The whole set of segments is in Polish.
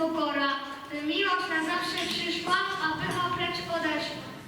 pokora. Miłość na zawsze przyszła, a pycha precz odeszła.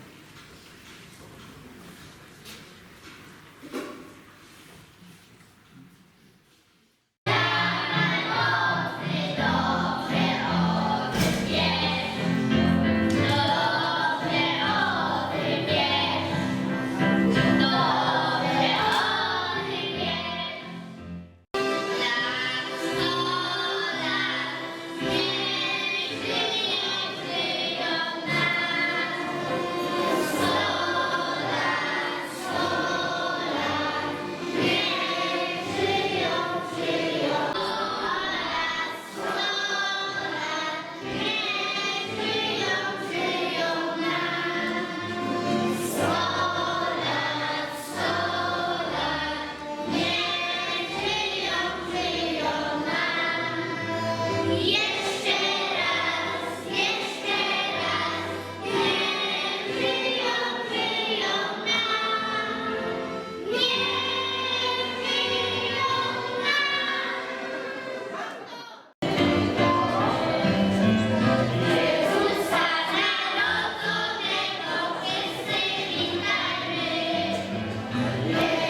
Amen.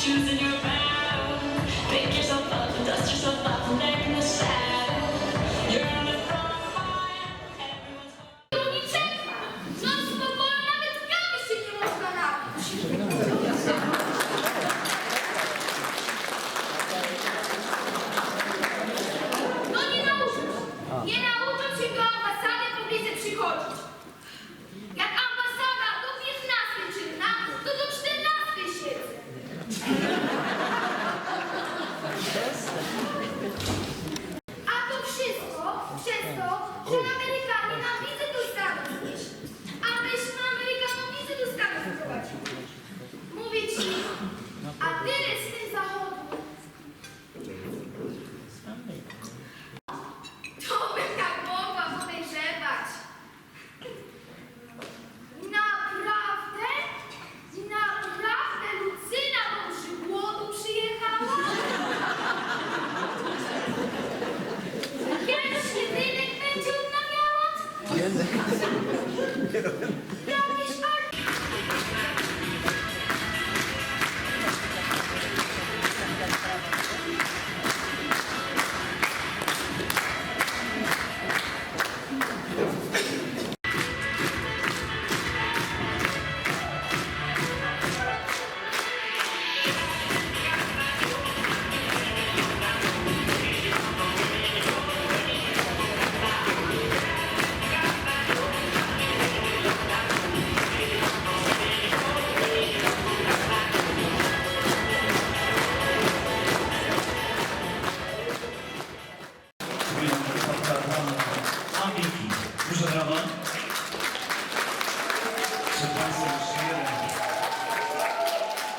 choosing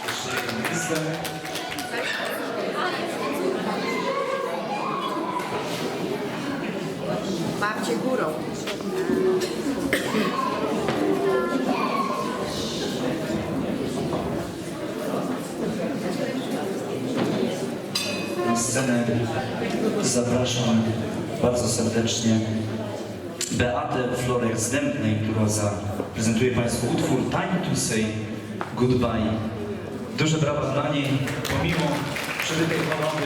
Jeszcze jeden izdech. Babcie górą. Na scenę zapraszam bardzo serdecznie Beatę Florek Zdębnej, która za Prezentuję Państwu utwór Time to Say Goodbye. Duże brawa dla niej, pomimo przebytej choroby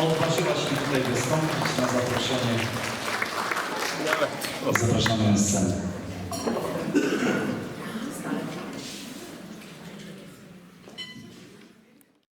odważyła się tutaj wystąpić na zaproszenie. Zapraszamy na scenę.